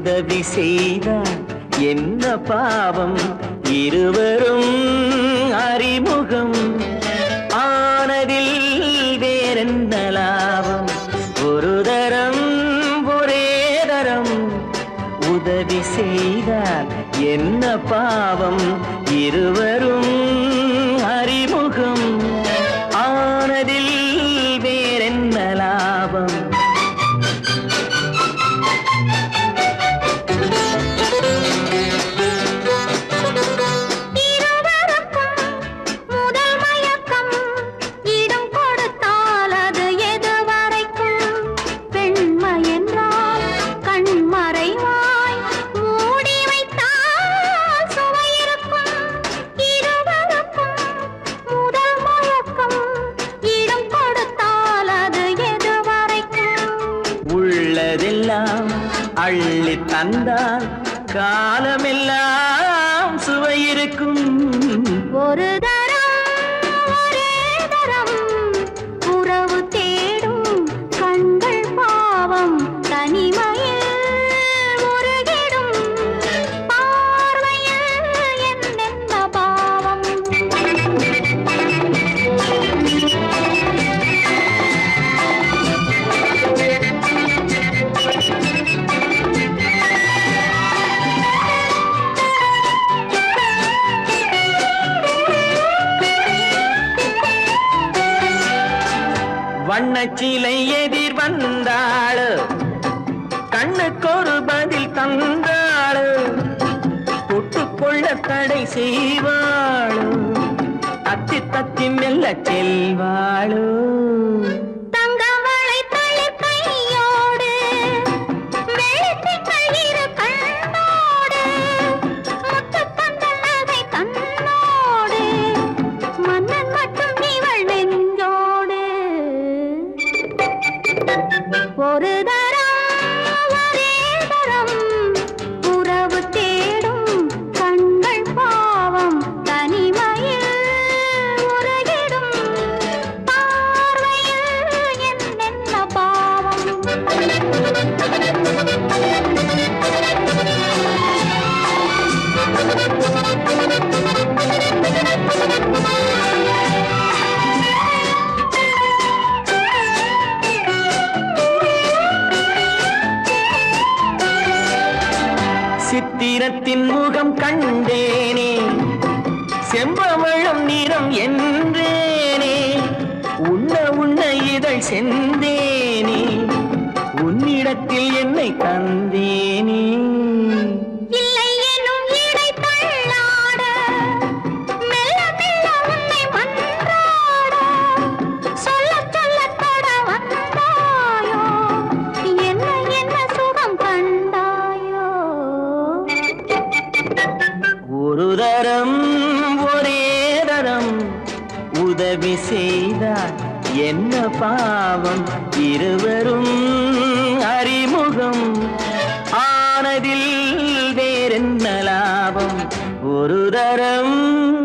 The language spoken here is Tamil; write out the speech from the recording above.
உதவி செய்தால் என்ன பாவம்? இருவரும் அறிமுகம். ஆனதில் வேறென்ன லாபம்? ஒரு தரம் ஒரே தரம். உதவி செய்தால் என்ன பாவம்? இருவரும் அள்ளி தந்தால் காலமெல்லாம் சுவை இருக்கும் ஒரு வண்ணச்சிலை எதிர் வந்தாள். கண்ணுக்கொரு பதில் தந்தாள். தொட்டுக்கொள்ள தடை செய்வாள். தத்தி தத்தி மெல்ல செல்வாளோ. ஒரு தரம் ஒரே தரம் உறவு தேடும் கண்கள் பாவம். தனிமையில் உருகிடும் பார்வையில் என்னென்ன பாவம். சித்திரத்தின் முகம் கண்டேனே. செம்பவளம் நிறம் என்றேனே. உண்ண உண்ண இதழ் செந்தேனே. உன்னிடத்தில் என்னை தந்தேனே. உதரம் ஒரே தரம். உதவி செய்தார் என்ன பாவம்? இருவரும் அறிமுகம். ஆனதில் வேறென்ன லாபம்? ஒரு தரம்